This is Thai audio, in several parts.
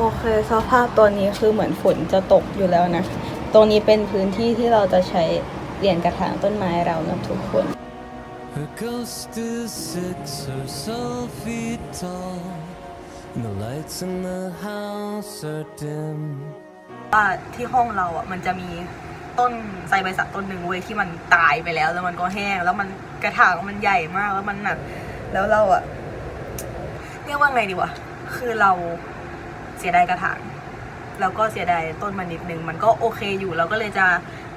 โอเคสภาพตอนนี้คือเหมือนฝนจะตกอยู่แล้วนะ ตรงนี้เป็นพื้นที่ที่เราจะใช้เรียนกระถางต้นไม้เรานะทุกคน Her ghost is six or so feet tall, and the lights in the house are dim. ว่าที่ห้องเราอะมันจะมีต้นไทรใบสักต้นหนึ่งเว้ยที่มันตายไปแล้ว แล้วมันก็แห้ง แล้วมันกระถางมันใหญ่มากแล้วมันหนักแล้วเราอะเรียกว่าไงดีวะคือเรา เสียดายกระถางแล้วก็เสียดายต้นมันนิดนึง มันก็โอเคอยู่เราก็เลยจะ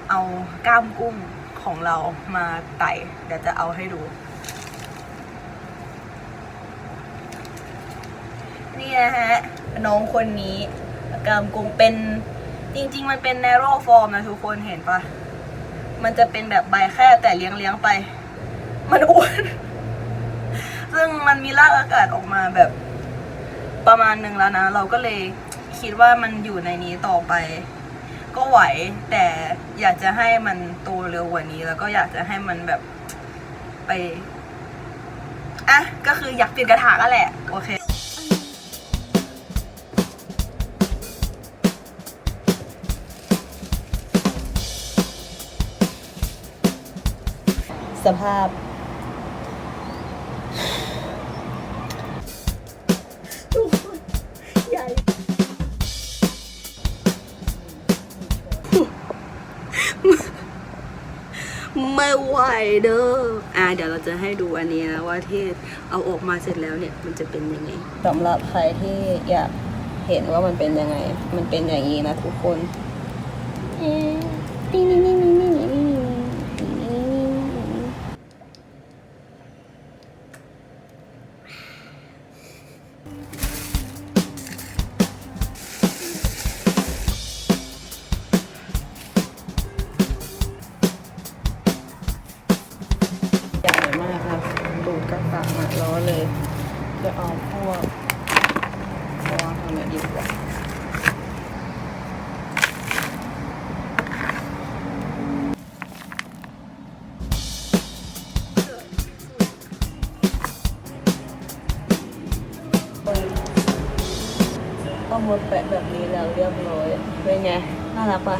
เอาก้ามกุ้งของเรามาไต่เดี๋ยวจะเอาให้ดู นี่นะฮะ น้องคนนี้กามกุ้งเป็นจริง ๆ มันเป็น narrow form นะทุกคนเห็นปะมันจะเป็นแบบใบแคบแต่เลี้ยงเลี้ยงไป มันอ้วน ซึ่งมันมีรากอากาศออกมาแบบ ประมาณหนึ่งแล้วนะ เราก็เลยคิดว่ามันอยู่ในนี้ต่อไป ก็ไหว แต่อยากจะให้มันโตเร็วกว่านี้ แล้วก็อยากจะให้มันแบบไปอะก็คืออยากเปลี่ยนกระถางก็แหละ โอเคสภาพ ไม่ไหวเด้ออ่าเดี๋ยวเราจะให้ดูอันนี้นะว่าที่เอาออกมาเสร็จแล้วเนี่ยมันจะเป็นยังไงสำหรับใครที่อยากเห็นว่ามันเป็นยังไง มันเป็นอย่างนี้นะทุกคน กระถางมาล้อเลย จะเอาพวกวางทำไมดีกว่าก็หมดแปะแบบนี้แล้วเรียบร้อยเป็นไง น่ารักปะ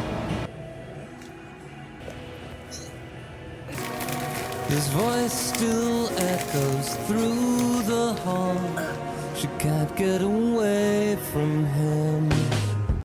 His voice still echoes through the hall. She can't get away from him.